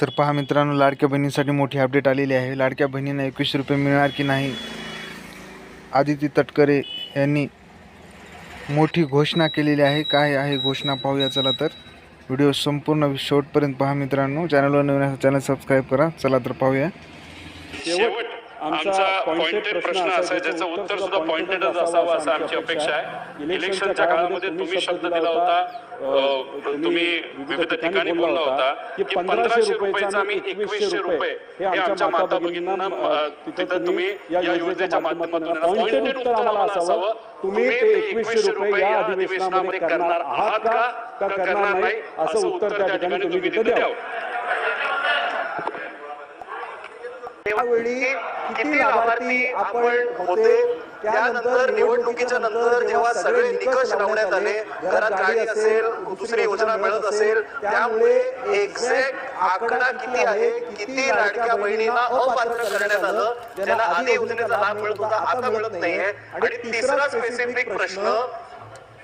तर पहा मित्रांनो लाडक्या बहिणींसाठी मोठी अपडेट आलेली आहे. लाडक्या बहिणींना एकवीसशे रुपये मिळणार की नाही? आदिती तटकरे यांनी मोठी घोषणा केलेली आहे. काय आहे घोषणा पाहूया. चला तर व्हिडिओ संपूर्ण शेवटपर्यंत पहा मित्रांनो. चॅनलवर नवीन चॅनल सबस्क्राईब करा. चला तर पाहूया. शेवट आमचा पॉइंटेड प्रश्न असा आहे ज्याचं उत्तर सुद्धा पॉइंटेडच असावं असं आमची अपेक्षा आहे. इलेक्शनच्या काळामध्ये तुम्ही शब्द दिला होता तुम्ही विविध ठिकाणी बोलला होता की पंधराशे रुपयाचा आम्ही एकवीसशे रुपये हे आमच्या माता भगिनींना तिथं तुम्ही या योजनेच्या माध्यमातून पॉइंटेड उत्तर आम्हाला असावं. तुम्ही ते एकवीसशे रुपये या अधिवेशनामध्ये करणार आहात का? का? करणार नाही? असं उत्तर त्या ठिकाणी तुम्ही तिथे द्यावं त्यावेळी किती लाभार्थी आपण होते त्यानंतर निवडणुकीच्या नंतर जेव्हा सगळे निकष लावण्यात आले घरात गाडी असेल दुसरी योजना मिळत असेल त्यामुळे एक्झॅक्ट आकडा किती आहे किती लाडक्या बहिणींना अपात्र करण्यात आलं ज्यांना आधी योजनेचा लाभ मिळत होता आता मिळत नाहीये. आणि तिसरा स्पेसिफिक प्रश्न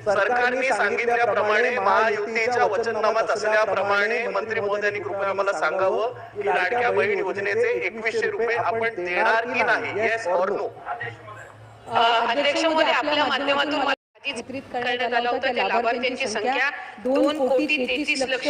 सरकारने सांगितल्याप्रमाणे महायुतीच्या वचननामात असल्याप्रमाणे मंत्री महोदयांनी कृपया मला सांगावं की लाडक्या बहीण योजनेचे एकवीसशे रुपये आपण देणार की नाही? येस ऑर नो अध्यक्ष महोदय आपल्या माध्यमातून करण्यात आला होता. त्या लाभार्थ्यांची संख्या दोन कोटी तेहतीस लक्ष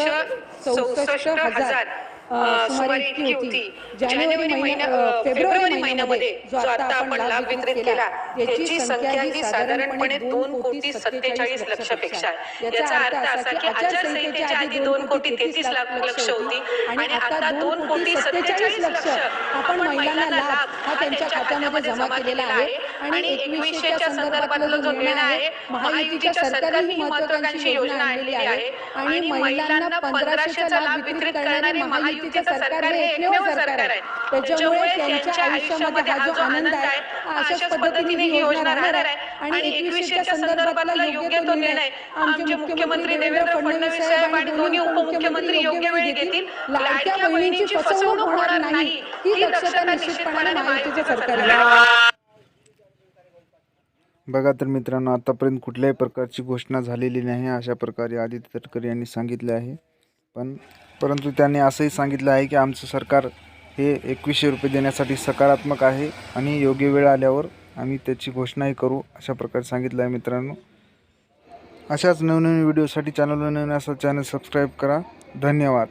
चौसष्ट हजार. सुमारे इतकी होती. जानेवारी महिन्या फेब्रुवारी महिन्यामध्ये जो आता आपण लाभ वितरित केला त्याची संख्या ही साधारणपणे दोन कोटी सत्तेचाळीस लक्षापेक्षा आहे. याचा अर्थ असा की आचारसंहितेच्या आधी दोन कोटी तेहतीस लाख लक्ष होती आणि आता दोन कोटी सत्तेचाळीस लक्ष आपण महिलांना लाभ हा त्यांच्या खात्यामध्ये जमा केलेला आहे. आणि एकविसशेच्या संदर्भातला जो निर्णय आहे महायुतीच्या सरकारने ही महत्वाकांक्षी योजना आणलेली आहे. आणि महिलांना पंधराशेचा लाभ वितरित करणारे महायुतीचं सरकार हे एकमेव सरकार आहे. त्याच्यामुळे त्यांच्या आयुष्यामध्ये हा जो आनंद आहे अशाच पद्धतीने ही योजना राहणार आहे. आणि एकविसशेच्या संदर्भातला योग्य तो निर्णय आमचे मुख्यमंत्री देवेंद्र फडणवीस साहेब आणि दोन्ही उपमुख्यमंत्री योग्य वेळी घेतील लाडक्या बहिणींची फसवणूक होणार नाही. ही दक्षता निश्चितपणाने महायुतीचे सरकार. बघा तर मित्रांनो आतापर्यंत कुठल्याही प्रकारची घोषणा झालेली नाही अशा प्रकारे आदित्य तटकरे यांनी सांगितले आहे. पण परंतु त्यांनी असंही सांगितलं आहे की आमचं सरकार हे एकवीसशे रुपये देण्यासाठी सकारात्मक आहे आणि योग्य वेळ आल्यावर आम्ही त्याची घोषणाही करू अशा प्रकारे सांगितलं आहे मित्रांनो. अशाच नवनवीन व्हिडिओसाठी चॅनलवर नवीन असा चॅनल सबस्क्राईब करा. धन्यवाद.